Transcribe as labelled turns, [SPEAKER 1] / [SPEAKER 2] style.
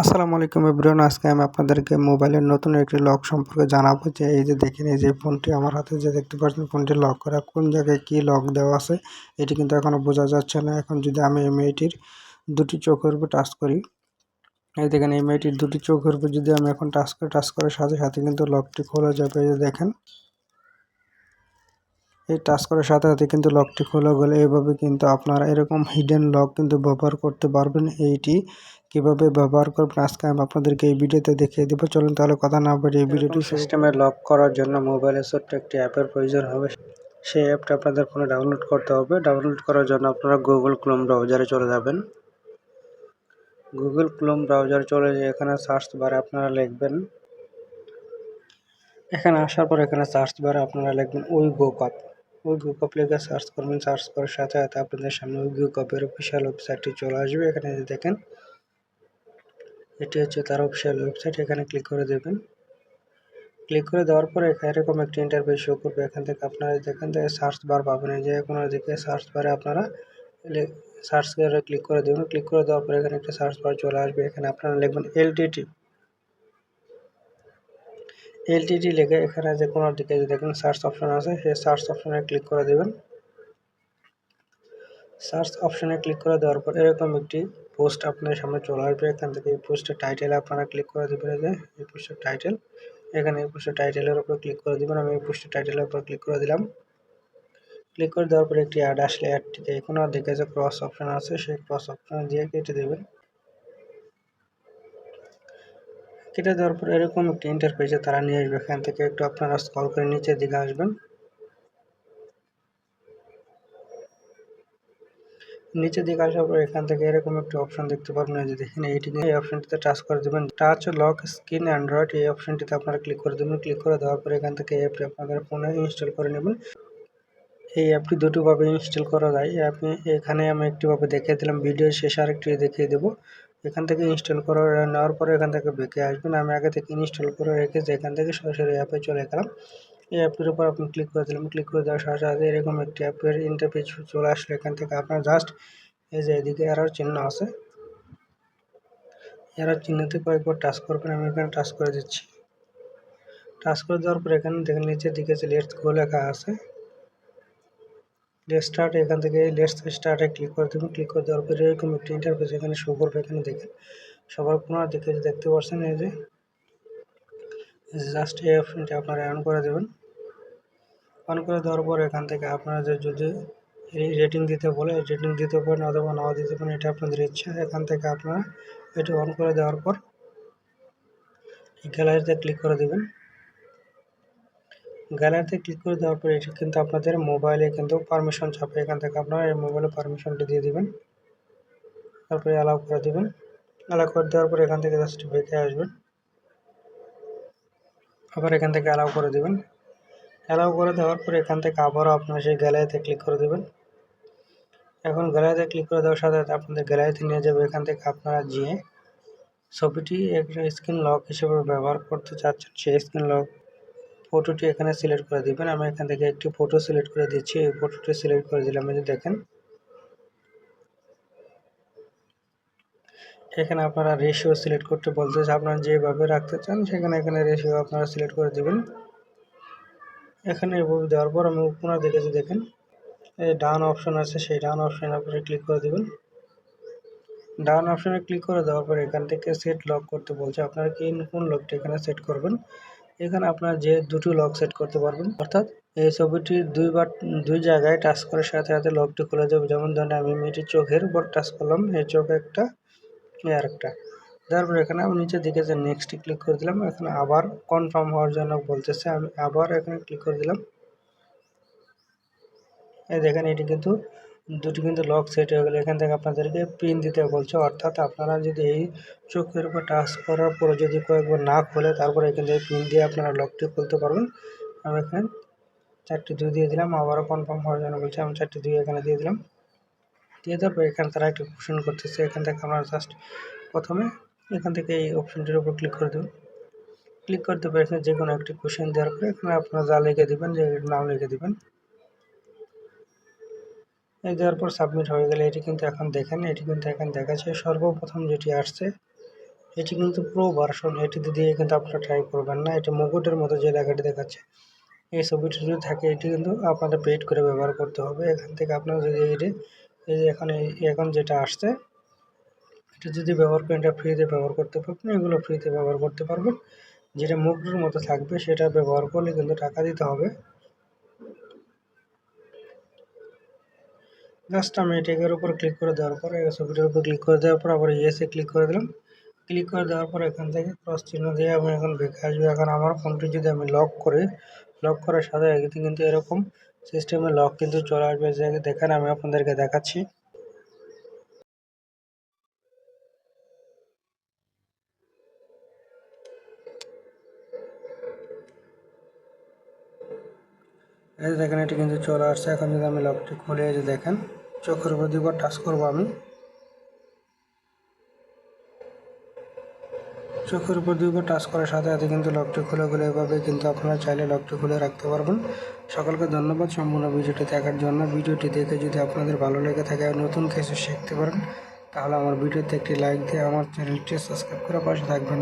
[SPEAKER 1] আসসালামু আলাইকুম এভরিওয়ান, আজকে আমি আপনাদেরকে মোবাইলের নতুন একটি লক সম্পর্কে জানাব। যে এই যে দেখেন, এই যে ফোনটি আমার হাতে, যে দেখতে পাচ্ছেন ফোনটি লক করা, কোন জায়গায় কি লক দেওয়া আছে, এটি কিন্তু এখনও বোঝা যাচ্ছে না। এখন যদি আমি এই মেয়েটির দুটি চোখের উপর টাচ করি, এই দেখেন, এই মেয়েটির দুটি চোখের উপর যদি আমি এখন টাচ করে, টাচ করার সাথে সাথে কিন্তু লকটি খোলা যাবে। এই যে দেখেন, এই টাচ করার সাথে সাথে কিন্তু লকটি খোলা গেলে এভাবে কিন্তু আপনারা এরকম হিডেন লক কিন্তু ব্যবহার করতে পারবেন। এইটি কীভাবে ব্যবহার করবেন আজকে আমি আপনাদেরকে এই ভিডিওতে দেখিয়ে দেবো। চলুন তাহলে কথা না বলে এই ভিডিওটি সিস্টেমে লক করার জন্য মোবাইলে ছোট্ট একটি অ্যাপের প্রয়োজন হবে। সেই অ্যাপটা আপনাদের ফোনে ডাউনলোড করতে হবে। ডাউনলোড করার জন্য আপনারা গুগল ক্রোম ব্রাউজারে চলে যাবেন। গুগল ক্রোম ব্রাউজারে চলে যেয়ে এখানে সার্চ বারে আপনারা লিখবেন। এখানে আসার পর এখানে সার্চ বারে আপনারা লিখবেন ওই গোকাপ ওই গুকপ লিখে সার্চ করবেন। সার্চ করার সাথে সাথে আপনাদের সামনে ওই গুকপের অফিসিয়াল ওয়েবসাইটটি চলে আসবে। এখানে দেখেন এটি হচ্ছে তার অফিসিয়াল ওয়েবসাইট এখানে ক্লিক করে দেবেন। ক্লিক করে দেওয়ার পরে এরকম একটি ইন্টারভিউ শো করবে। এখান থেকে আপনারা দেখেন থেকে সার্চ বার পাবেন যে কোনো দিকে সার্চ বারে আপনারা সার্চ করে ক্লিক করে দেবেন। ক্লিক করে দেওয়ার পরে এখানে একটা সার্চ বার চলে আসবে। এখানে আপনারা লিখবেন এলটিটি এলটিটি লিখে এখানে যে কোনো দিকে যে দেখেন সার্চ অপশন আছে সেই সার্চ অপশনে ক্লিক করে দেবেন। সার্চ অপশনে ক্লিক করে দেওয়ার পর এরকম একটি পোস্ট আপনার সামনে চলে আসবে, এখান থেকে এই পোস্টের টাইটেল আপনারা ক্লিক করে দেবেন যে, এই পোস্টের টাইটেল এখানে এই পোস্টের টাইটেলের উপর ক্লিক করে দেবেন, আমি এই পোস্টের টাইটেলের উপর ক্লিক করে দিলাম। ক্লিক করে দেওয়ার পর একটি অ্যাড আসলে অ্যাডটিতে এখনও দেখে যে ক্রস অপশান আছে, সেই ক্রস অপশন দিয়ে কেটে দেবেন। কেটে দেওয়ার পর এরকম একটি ইন্টারফেসে তারা নিয়ে আসবে, এখান থেকে একটু আপনারা স্কল করে নিচের দিকে আসবেন। নিচের দিকে আসার পর এখান থেকে এরকম একটি অপশন দেখতে পারবেন। যে দেখেন এইটি এই অপশনটিতে টাচ করে দেবেন। টাচ লক স্ক্রিন অ্যান্ড্রয়েড এই অপশনটিতে আপনারা ক্লিক করে দেবেন। ক্লিক করে দেওয়ার পর এখান থেকে অ্যাপটি আপনাদের ফোনে ইনস্টল করে নেবেন। এই অ্যাপটি দুটোভাবে ইনস্টল করা যায়। আপনি এখানে আমি একটিভাবে দেখিয়ে দিলাম। ভিডিও শেষে আরেকটি দেখিয়ে দেবো। এখান থেকে ইনস্টল করে, নেওয়ার পরে এখান থেকে বেঁকে আসবেন। আমি আগে থেকে ইনস্টল করে রেখেছি এখান থেকে সরাসরি অ্যাপে চলে গেলাম। এই অ্যাপটির উপর আপনি ক্লিক করে দিলাম ক্লিক করে দেওয়ার সাথে সাথে এরকম একটি অ্যাপের ইন্টারফেস চলে আসলে এখান থেকে। আপনার জাস্ট এই যে এদিকে এরার চিহ্ন আছে। এরার চিহ্নতে কয়েকবার টাচ করবেন, আমি এখানে টাচ করে দিচ্ছি। টাচ করে দেওয়ার পর এখানে দেখেন নিচের দিকে যে লেটস গো লেখা আছে। লেট স্টার্ট এখান থেকে লেটস স্টার্টে ক্লিক করে দেবেন। ক্লিক করে দেওয়ার পরে এরকম একটি ইন্টারফেস এখানে শো করবে। এখানে দেখেন সবার কোনার দিকে দেখতে পাচ্ছেন এই যে জাস্ট এই অপশনটি আপনারা অন করে দেবেন। অন করে দেওয়ার পর এখান থেকে আপনারা যদি রেটিং দিতে বলে রেটিং দিতে পারেন অথবা নাও দিতে পারেন, এটা আপনাদের ইচ্ছা। এখান থেকে আপনারা এটি অন করে দেওয়ার পর গ্যালারিতে ক্লিক করে দেবেন। গ্যালারিতে ক্লিক করে দেওয়ার পর এটি কিন্তু আপনাদের মোবাইলে কিন্তু পারমিশন চাপে এখান থেকে আপনারা এই মোবাইলে পারমিশনটি দিয়ে দিবেন। তারপরে অ্যালাউ করে দেবেন। অ্যালাউ করে দেওয়ার পর এখান থেকে জাস্ট বেঁকে আসবেন। আবার এখান থেকে অ্যালাউ করে দেবেন। অ্যালাউ করে দেওয়ার পর এখান থেকে আবারও আপনারা সেই গ্যালারিতে ক্লিক করে দেবেন। এখন গ্যালারিতে ক্লিক করে দেওয়ার সাথে সাথে আপনাদের গ্যালারিতে নিয়ে যাবে এখান থেকে আপনারা গিয়ে ছবিটি একটা স্ক্রিন লক হিসেবে ব্যবহার করতে চাচ্ছেন, সেই স্ক্রিন লক ফটোটি এখানে সিলেক্ট করে দিবেন। আমি এখান থেকে একটি ফটো সিলেক্ট করে দিচ্ছি। এই ফটোটি সিলেক্ট করে দিলাম এই যে দেখেন এখানে আপনারা রেশিও সিলেক্ট করতে বলতেছে আপনারা যেভাবে রাখতে চান, সেখানে এখানে রেশিও আপনারা সিলেক্ট করে দিবেন। এখানে এভাবে দেওয়ার পর আমি উপনার দেখেছি, দেখেন। এই ডান অপশন আছে, সেই ডান অপশনের উপরে ক্লিক করে দেবেন। ডান অপশনে ক্লিক করে দেওয়ার পর এখান থেকে সেট লক করতে বলছে। আপনারা কি, কোন লকটা এখানে সেট করবেন? এখানে আপনারা যে দুটো লক সেট করতে পারবেন, অর্থাৎ এই ছবিটি দুইবার দুই জায়গায় টাচ করার সাথে সাথে লকটি খুলে যাবে। যেমন ধরেন আমি মেয়েটির চোখের উপর টাচ করলাম, এই চোখে একটা আর একটা। তারপর এখানে আমি নিচের দিকে যে নেক্সটে ক্লিক করে দিলাম, এখানে আবার কনফার্ম হওয়ার জন্য বলতেছে, আমি আবার এখানে ক্লিক করে দিলাম। এই দেখেন, এটি কিন্তু, দুটি কিন্তু লক সেট হয়ে গেলো। এখান থেকে আপনাদেরকে পিন দিতে বলছে, অর্থাৎ আপনারা যদি এই চোখের উপর টাচ করার পরে যদি কয়েকবার না খোলে, তারপরে এখান থেকে পিন দিয়ে আপনারা লকটি খুলতে পারবেন। আমি এখানে চারটি দুই দিয়ে দিলাম, আবারও কনফার্ম হওয়ার জন্য বলছে, আমি চারটি দুই এখানে দিয়ে দিলাম। দিয়ে দেওয়ার পর এখানে তারা একটি কোশ্চেন করতেছে। এখান থেকে আপনারা জাস্ট প্রথমে এখান থেকে এই অপশনটির উপর ক্লিক করে দেবেন ক্লিক করতে পেরেছেন যে কোনো একটি কোশ্চেন দেওয়ার পরে এখানে আপনারা যা লিখে দেবেন যে নাম লিখে দেবেন। এই দেওয়ার পর সাবমিট হয়ে গেলে এটি কিন্তু এখন দেখেন, এটি কিন্তু এখন দেখাচ্ছে। সর্বপ্রথম যেটি আসছে, এটি কিন্তু প্রো ভার্সন এটিতে দিয়ে কিন্তু আপনারা ট্রাই করবেন না, এটি মুকুটের মতো যে লেখাটি দেখাচ্ছে, এই ছবিটি যদি থাকে, এটি কিন্তু আপনাদের পেড করে ব্যবহার করতে হবে। এখান থেকে আপনারা যদি এটি এই যে এখানে, এখন যেটা আসছে, এটা যদি ব্যবহার করেন এটা ফ্রিতে ব্যবহার করতে পারবেন, এগুলো ফ্রিতে ব্যবহার করতে পারবেন। যেটা মুকুটের মতো থাকবে, সেটা ব্যবহার করলে কিন্তু টাকা দিতে হবে। জাস্ট আমি এটাকের উপর ক্লিক করে দেওয়ার পরে ছবিটার উপর ক্লিক করে দেওয়ার পর, আবার ইয়েসে ক্লিক করে দিলাম। ক্লিক করে দেওয়ার পর এখান থেকে ক্রস চিহ্ন দিয়ে আমি এখন বেঁকে আসবে। এখন আমার ফোনটি যদি আমি লক করি লক করার সাথে কিন্তু এরকম সিস্টেমে লক কিন্তু চলে আসবে। যে দেখেন, আমি আপনাদেরকে দেখাচ্ছি। এই দেখেন, এটি কিন্তু চলে আসছে। এখন যদি আমি লকটি খুলে যে দেখেন, চোখের উপর দুবার টাচ করব আমি। চোখের উপর দুইবার টাচ করার সাথে সাথে কিন্তু লকটি খুলে খুলে এভাবে কিন্তু আপনারা চাইলে লকটি খুলে রাখতে পারবেন। সকলকে ধন্যবাদ সম্পূর্ণ ভিডিওটি দেখার জন্য। ভিডিওটি দেখে যদি আপনাদের ভালো লেগে থাকে নতুন কিছু শিখতে পারেন, তাহলে আমার ভিডিওতে একটি লাইক দিয়ে আমার চ্যানেলটি সাবস্ক্রাইব করে পাশে থাকবেন।